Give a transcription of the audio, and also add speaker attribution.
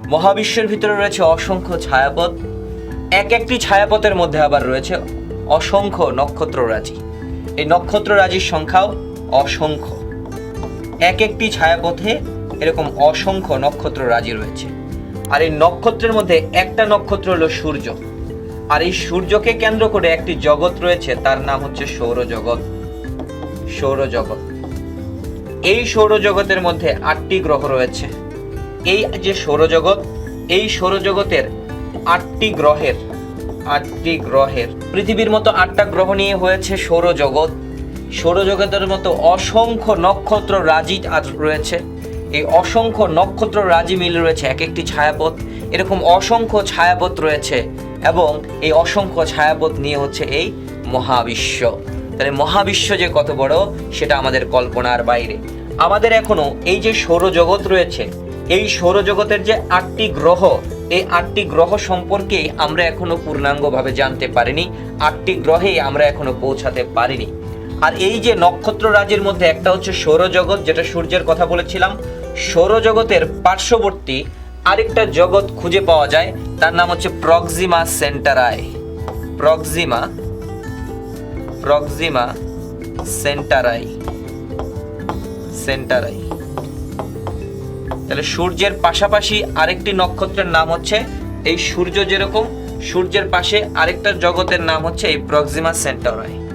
Speaker 1: মহাবিশ্বের ভিতরে রয়েছে অসংখ্য ছায়াপথ। এক একটি ছায়াপথের মধ্যে আবার রয়েছে অসংখ্য নক্ষত্ররাজি। এই নক্ষত্ররাজির সংখ্যাও অসংখ্য। এক একটি ছায়াপথে এরকম অসংখ্য নক্ষত্ররাজি রয়েছে। আর এই নক্ষত্রের মধ্যে একটা নক্ষত্র হলো সূর্য। আর এই সূর্যকে কেন্দ্র করে একটি জগৎ রয়েছে, তার নাম হচ্ছে সৌরজগৎ। সৌরজগৎ। এই সৌরজগতের মধ্যে আটটি গ্রহ রয়েছে। এই যে সৌরজগৎ, এই সৌরজগতের আটটি গ্রহের আটটি গ্রহের, পৃথিবীর মতো আটটা গ্রহ নিয়ে হয়েছে সৌরজগৎ। সৌরজগতের মতো অসংখ্য নক্ষত্র রাজি আজ রয়েছে। এই অসংখ্য নক্ষত্র রাজি মিলে রয়েছে এক একটি ছায়াপথ। এরকম অসংখ্য ছায়াপথ রয়েছে এবং এই অসংখ্য ছায়াপথ নিয়ে হচ্ছে এই মহাবিশ্ব। তাহলে মহাবিশ্ব যে কত বড়, সেটা আমাদের কল্পনার বাইরে। আমাদের এখনও এই যে সৌরজগৎ রয়েছে এই সৌরজগতের যে আটটি গ্রহ, এই আটটি গ্রহ সম্পর্কে আমরা এখনও পূর্ণাঙ্গভাবে জানতে পারিনি, আটটি গ্রহে আমরা এখনও পৌঁছাতে পারিনি। আর এই যে নক্ষত্র রাজির মধ্যে একটা হচ্ছে সৌরজগৎ, যেটা সূর্যের কথা বলেছিলাম, সৌরজগতের পার্শ্ববর্তী আরেকটা জগৎ খুঁজে পাওয়া যায়, তার নাম হচ্ছে Proxima Centauri. Proxima Proxima Centauri. Centauri. তাহলে সূর্যের পাশাপাশি আরেকটি নক্ষত্রের নাম হচ্ছে এই সূর্য যেরকম, সূর্যের পাশে আরেকটা জগতের নাম হচ্ছে এই প্রক্সিমা সেন্টারাই